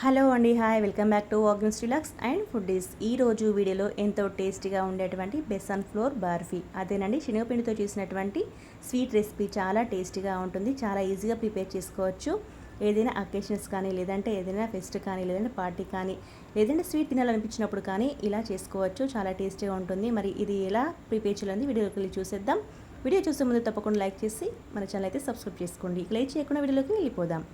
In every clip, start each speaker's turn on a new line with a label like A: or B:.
A: Hello అండి hi welcome back to walking relax and foodies ఈ రోజు వీడియోలో ఎంతో టేస్టీగా ఉండేటువంటి బెసన్ ఫ్లోర్ బర్ఫీ. అదేనండి శనగపిండితో చేసినటువంటి స్వీట్ రెసిపీ చాలా టేస్టీగా ఉంటుంది. చాలా ఈజీగా ప్రిపేర్ చేసుకోవచ్చు. ఏదైనా అకేషన్స్ కానీ లేదంటే ఏదైనా ఫెస్ట్ కానీ లేదంటే పార్టీ కానీ లేదంటే స్వీట్ తినాలనిపించినప్పుడు కానీ ఇలా చేసుకోవచ్చు. చాలా టేస్టీగా ఉంటుంది. మరి ఇది ఎలా ప్రిపేర్ చేయాలని వీడియోకి వెళ్ళి చూసేద్దాం. వీడియో చూసే ముందు తప్పకుండా లైక్ చేసి మన ఛానల్ అయితే సబ్స్క్రైబ్ చేసుకోండి. లైక్ చేయకుండా వీడియోలోకి వెళ్ళిపోదాం.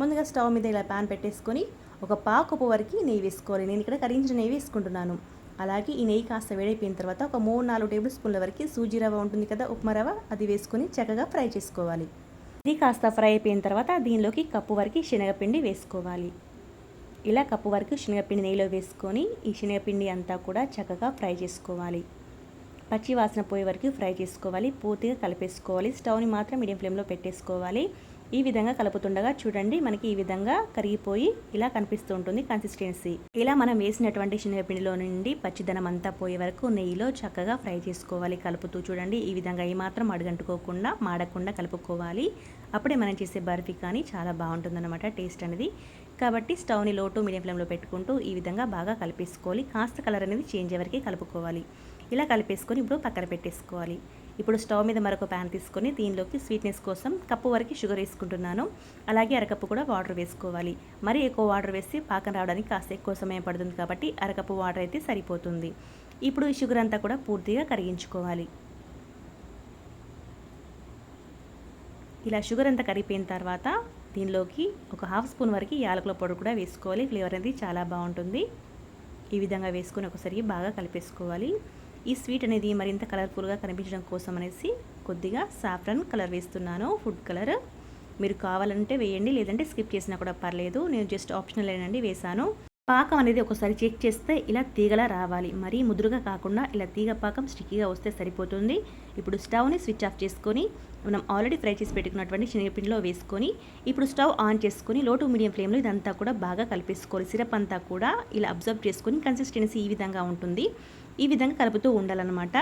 A: ముందుగా స్టవ్ మీద ఇలా ప్యాన్ పెట్టేసుకొని ఒక పాకపు వరకు నెయ్యి వేసుకోవాలి. నేను ఇక్కడ కరించిన నెయ్యి వేసుకుంటున్నాను. అలాగే ఈ నెయ్యి కాస్త వేడైపోయిన తర్వాత ఒక మూడు నాలుగు టేబుల్ స్పూన్ల వరకు సూజీ రవ్వ ఉంటుంది కదా ఉప్మా రవ్వ అది వేసుకొని చక్కగా ఫ్రై చేసుకోవాలి. ఇది కాస్త ఫ్రై అయిపోయిన తర్వాత దీనిలోకి కప్పు వరకు శనగపిండి వేసుకోవాలి. ఇలా కప్పు వరకు శనగపిండి నెయ్యిలో వేసుకొని ఈ శనగపిండి అంతా కూడా చక్కగా ఫ్రై చేసుకోవాలి. పచ్చి వాసన పోయే వరకు ఫ్రై చేసుకోవాలి. పూర్తిగా కలిపేసుకోవాలి. స్టవ్ని మాత్రం మీడియం ఫ్లేమ్లో పెట్టేసుకోవాలి. ఈ విధంగా కలుపుతుండగా చూడండి మనకి ఈ విధంగా కరిగిపోయి ఇలా కనిపిస్తూ ఉంటుంది కన్సిస్టెన్సీ ఇలా మనం వేసినటువంటి శనగపిండిలో నుండి పచ్చిదనం అంతా పోయే వరకు నెయ్యిలో చక్కగా ఫ్రై చేసుకోవాలి కలుపుతూ చూడండి. ఈ విధంగా ఏమాత్రం అడుగంటుకోకుండా మాడకుండా కలుపుకోవాలి. అప్పుడే మనం చేసే బర్ఫీ కానీ చాలా బాగుంటుందన్నమాట టేస్ట్ అనేది. కాబట్టి స్టవ్ని లో టు మీడియం ఫ్లేమ్లో పెట్టుకుంటూ ఈ విధంగా బాగా కలిపేసుకోవాలి. కాస్త కలర్ అనేది చేంజ్ అయ్యే వరకు కలుపుకోవాలి. ఇలా కలిపేసుకొని ఇప్పుడు పక్కన పెట్టేసుకోవాలి. ఇప్పుడు స్టవ్ మీద మరొక ప్యాన్ తీసుకొని దీనిలోకి స్వీట్నెస్ కోసం కప్పు వరకు షుగర్ వేసుకుంటున్నాను. అలాగే అరకప్పు కూడా వాటర్ వేసుకోవాలి. మరీ ఎక్కువ వాటర్ వేసి పాకం రావడానికి కాస్త ఎక్కువ సమయం పడుతుంది కాబట్టి అరకప్పు వాటర్ అయితే సరిపోతుంది. ఇప్పుడు ఈ షుగర్ అంతా కూడా పూర్తిగా కరిగించుకోవాలి. ఇలా షుగర్ అంతా కరిగిపోయిన తర్వాత దీనిలోకి ఒక హాఫ్ స్పూన్ వరకు యాలకుల పొడి కూడా వేసుకోవాలి. ఫ్లేవర్ అనేది చాలా బాగుంటుంది. ఈ విధంగా వేసుకొని ఒకసారి బాగా కలిపేసుకోవాలి. ఈ స్వీట్ అనేది మరింత కలర్ఫుల్గా కనిపించడం కోసం అనేసి కొద్దిగా సాఫ్రన్ కలర్ వేస్తున్నాను ఫుడ్ కలర్. మీరు కావాలంటే వేయండి లేదంటే స్కిప్ చేసినా కూడా పర్లేదు. నేను జస్ట్ ఆప్షనల్ ఏనండి వేశాను పాకం అనేది ఒకసారి చెక్ చేస్తే ఇలా తీగలా రావాలి. మరీ ముదురుగా కాకుండా ఇలా తీగ పాకం స్టిక్కీగా వస్తే సరిపోతుంది. ఇప్పుడు స్టవ్ని స్విచ్ ఆఫ్ చేసుకొని మనం ఆల్రెడీ ఫ్రై చేసి పెట్టుకున్నటువంటి శనగపిండిలో వేసుకొని ఇప్పుడు స్టవ్ ఆన్ చేసుకొని లో టు మీడియం ఫ్లేమ్లో ఇదంతా కూడా బాగా కలిపేసుకోవాలి. సిరప్ అంతా కూడా ఇలా అబ్జర్వ్ చేసుకొని కన్సిస్టెన్సీ ఈ విధంగా ఉంటుంది. ఈ విధంగా కలుపుతూ ఉండాలన్నమాట.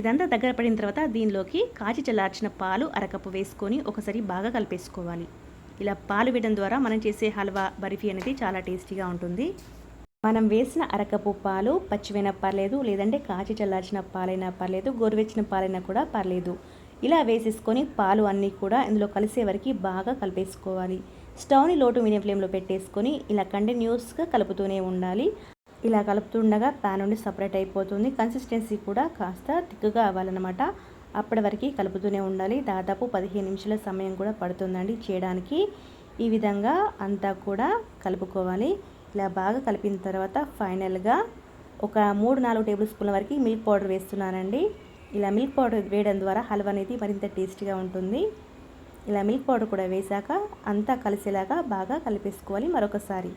A: ఇదంతా దగ్గర పడిన తర్వాత దీనిలోకి కాచి చల్లార్చిన పాలు అరకప్పు వేసుకొని ఒకసారి బాగా కలిపేసుకోవాలి. ఇలా పాలు వేయడం ద్వారా మనం చేసే హల్వా బర్ఫీ అనేది చాలా టేస్టీగా ఉంటుంది. మనం వేసిన అరకపు పాలు పచ్చివైనా పర్లేదు లేదంటే కాచి చల్లార్చిన పాలైనా పర్లేదు గోరువెచ్చిన పాలైనా కూడా పర్లేదు. ఇలా వేసేసుకొని పాలు అన్నీ కూడా ఇందులో కలిసే వరకు బాగా కలిపేసుకోవాలి. స్టవ్ని లోటు మీడియం ఫ్లేమ్లో పెట్టేసుకొని ఇలా కంటిన్యూస్గా కలుపుతూనే ఉండాలి. ఇలా కలుపుతుండగా ప్యాన్ నుండి సపరేట్ అయిపోతుంది. కన్సిస్టెన్సీ కూడా కాస్త థిక్గా అవ్వాలన్నమాట. అప్పటి వరకు కలుపుతూనే ఉండాలి. దాదాపు పదిహేను నిమిషాల సమయం కూడా పడుతుందండి చేయడానికి. ఈ విధంగా అంతా కూడా కలుపుకోవాలి. ఇలా బాగా కలిపిన తర్వాత ఫైనల్గా ఒక మూడు నాలుగు టేబుల్ స్పూన్ల వరకు మిల్క్ పౌడర్ వేస్తున్నానండి. ఇలా మిల్క్ పౌడర్ వేయడం ద్వారా హల్వా అనేది మరింత టేస్టీగా ఉంటుంది. ఇలా మిల్క్ పౌడర్ కూడా వేశాక అంతా కలిసేలాగా బాగా కలిపేసుకోవాలి మరొకసారి.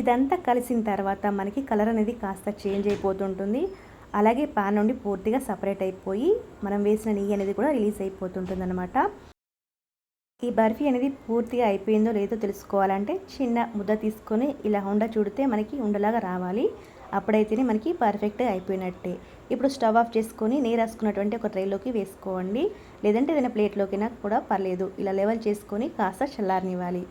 A: ఇదంతా కలిసిన తర్వాత మనకి కలర్ అనేది కాస్త చేంజ్ అయిపోతుంటుంది. అలాగే పాన్ నుండి పూర్తిగా సపరేట్ అయిపోయి మనం వేసిన నెయ్యి అనేది కూడా రిలీజ్ అయిపోతుంటుంది అనమాట ఈ బర్ఫీ అనేది పూర్తిగా అయిపోయిందో లేదో తెలుసుకోవాలంటే చిన్న ముద్ద తీసుకొని ఇలా ఉండ చూడితే మనకి ఉండలాగా రావాలి. అప్పుడైతేనే మనకి పర్ఫెక్ట్గా అయిపోయినట్టే. ఇప్పుడు స్టవ్ ఆఫ్ చేసుకొని నీరు రాసుకున్నటువంటి ఒక ట్రైలోకి వేసుకోండి. లేదంటే ఏదైనా ప్లేట్లోకైనా కూడా పర్లేదు. ఇలా లెవెల్ చేసుకొని కాస్త చల్లారనివ్వాలి.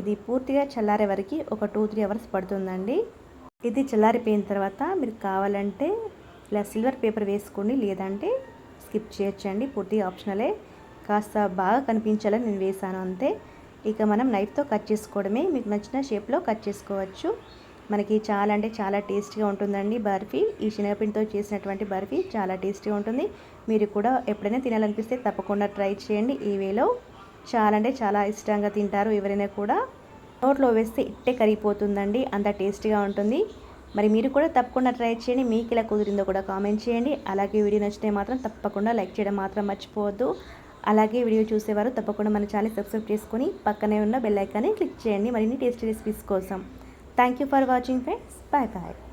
A: ఇది పూర్తిగా చల్లారే వరకు ఒక టూ త్రీ అవర్స్ పడుతుందండి. ఇది చల్లారిపోయిన తర్వాత మీరు కావాలంటే ఇలా సిల్వర్ పేపర్ వేసుకోండి లేదంటే స్కిప్ చేయొచ్చండి. పూర్తిగా ఆప్షనలే. కాస్త బాగా కనిపించాలని నేను వేసాను అంతే. ఇక మనం నైఫ్తో కట్ చేసుకోవడమే. మీకు నచ్చిన షేప్లో కట్ చేసుకోవచ్చు. మనకి చాలా అంటే చాలా టేస్టీగా ఉంటుందండి బర్ఫీ. ఈ శనగపిండితో చేసినటువంటి బర్ఫీ చాలా టేస్టీగా ఉంటుంది. మీరు కూడా ఎప్పుడైనా తినాలనిపిస్తే తప్పకుండా ట్రై చేయండి. ఈ వేలో చాలా అంటే చాలా ఇష్టంగా తింటారు ఎవరైనా కూడా. నోట్లో వేస్తే ఇట్టే కరిగిపోతుందండి. అంత టేస్టీగా ఉంటుంది. మరి మీరు కూడా తప్పకుండా ట్రై చేయండి. మీకు ఇలా కుదిరిందో కూడా కామెంట్ చేయండి. అలాగే వీడియో నచ్చితే మాత్రం తప్పకుండా లైక్ చేయడం మాత్రం మర్చిపోవద్దు. అలాగే వీడియో చూసేవారు తప్పకుండా మన ఛానల్ సబ్స్క్రైబ్ చేసుకొని పక్కనే ఉన్న బెల్ ఐకాన్ని క్లిక్ చేయండి. మరిన్ని టేస్టీ రెసిపీస్ కోసం. Thank you for watching friends. Bye bye.